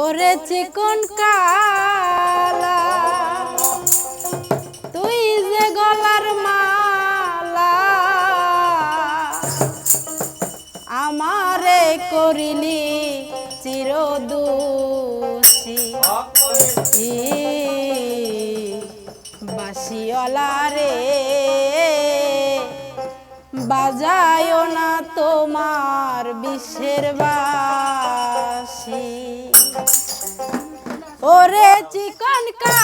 ওরে চিকন কালা, তুই যে গলার মালা, আমারে করিলি চিরদোষী। বাসিওয়ালা রে, বাজায় না তোমার বিশ্বের বা ওরে চিকন কা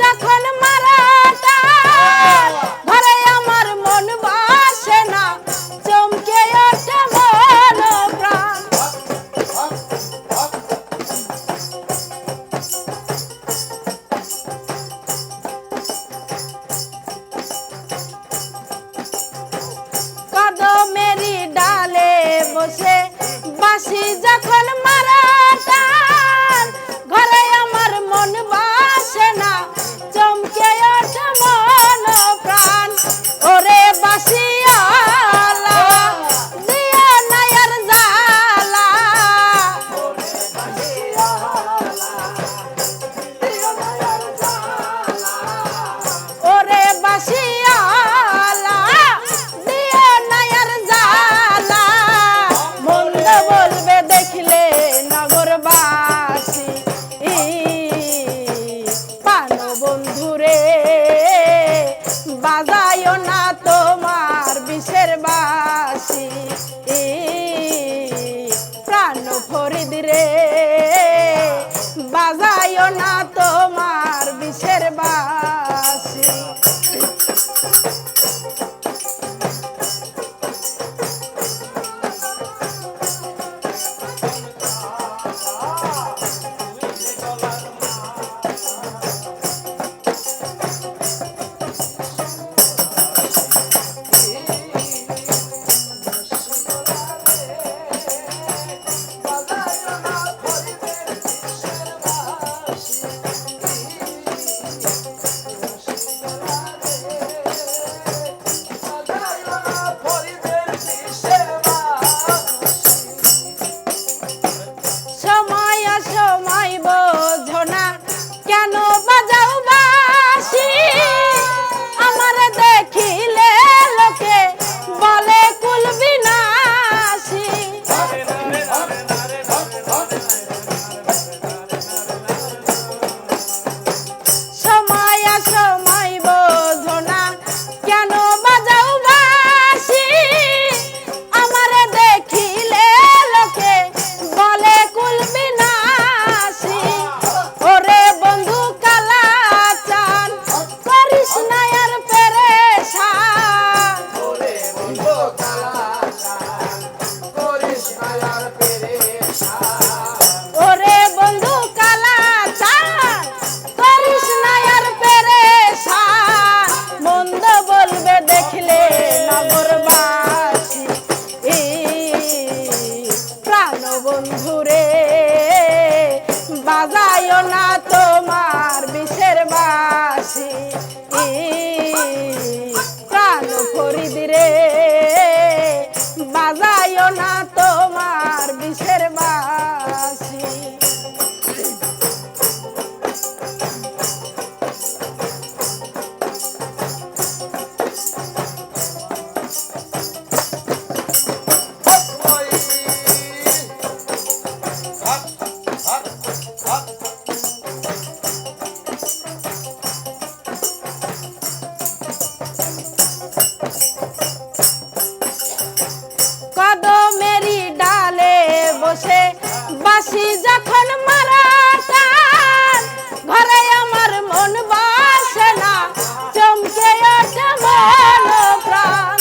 যখন মারাটা, ঘরে আমার মন বাসে না, চমকে ওঠে মন প্রাণ কদমেরি ডালে বসে বাসি যখন কদমেরি ডালে বসে বাসি যখন মারা ঘরে আমার মন বাসে না, চমকে ওঠে মন প্রাণ